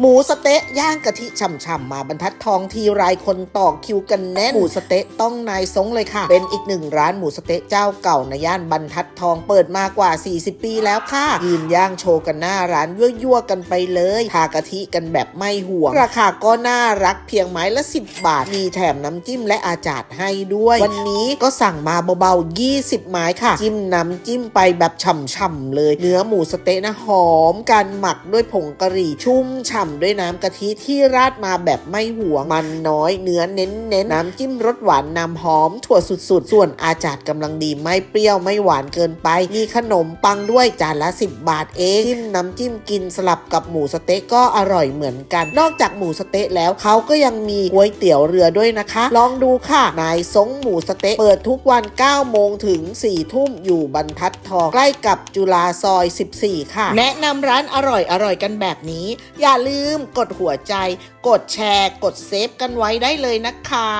หมูสเต๊ะย่างกะทิฉ่ำๆมาบรรทัดทองทีไรคนต่อคิวกันแน่นหมูสเต๊ะต้องนายซงเลยค่ะ เป็นอีกหนึ่งร้านหมูสเต๊ะเจ้าเก่าในย่านบรรทัดทองเปิดมากว่า 40 ปีแล้วค่ะยืนย่างโชว์กันหน้าร้านยั่วๆกันไปเลยทากะทิกันแบบไม่ห่วง ราคาก็น่ารักเพียงไม้ละ 10 บาท มีแถมน้ำจิ้มและอาจาดให้ด้วย วันนี้ก็สั่งมาเบาๆ 20 ไม้ค่ะ จิ้มน้ำจิ้มไปแบบฉ่ำๆเลย เนื้อหมูสเต๊ะนะหอมการหมักด้วยผงกะหรี่ชุ่มฉ่ำด้วยน้ำกะทิที่ราดมาแบบไม่หัวงมันน้อยเนื้อเน้นๆนน้ำจิ้มรสหวานนำหอม ถั่วสุดๆ ส่วนอาจาดกำลังดีไม่เปรี้ยวไม่หวานเกินไป มีขนมปังด้วยจานละ 10 บาทเองจิ้มน้ำจิ้มกินสลับกับหมูสเต๊ะก็อร่อยเหมือนกัน นอกจากหมูสเต๊ะแล้วเขาก็ยังมีก๋วยเตี๋ยวเรือด้วยนะคะ ลองดูค่ะนายซงหมูสเต๊ะเปิดทุกวัน 9 โมงถึง 4 ทุ่มอยู่บรรทัดทองใกล้กับจุฬาซอย 14 ค่ะ แนะนำร้านอร่อยอร่อยกันแบบนี้ อย่าลืลืมกดหัวใจ กดแชร์ กดเซฟกันไว้ได้เลยนะคะ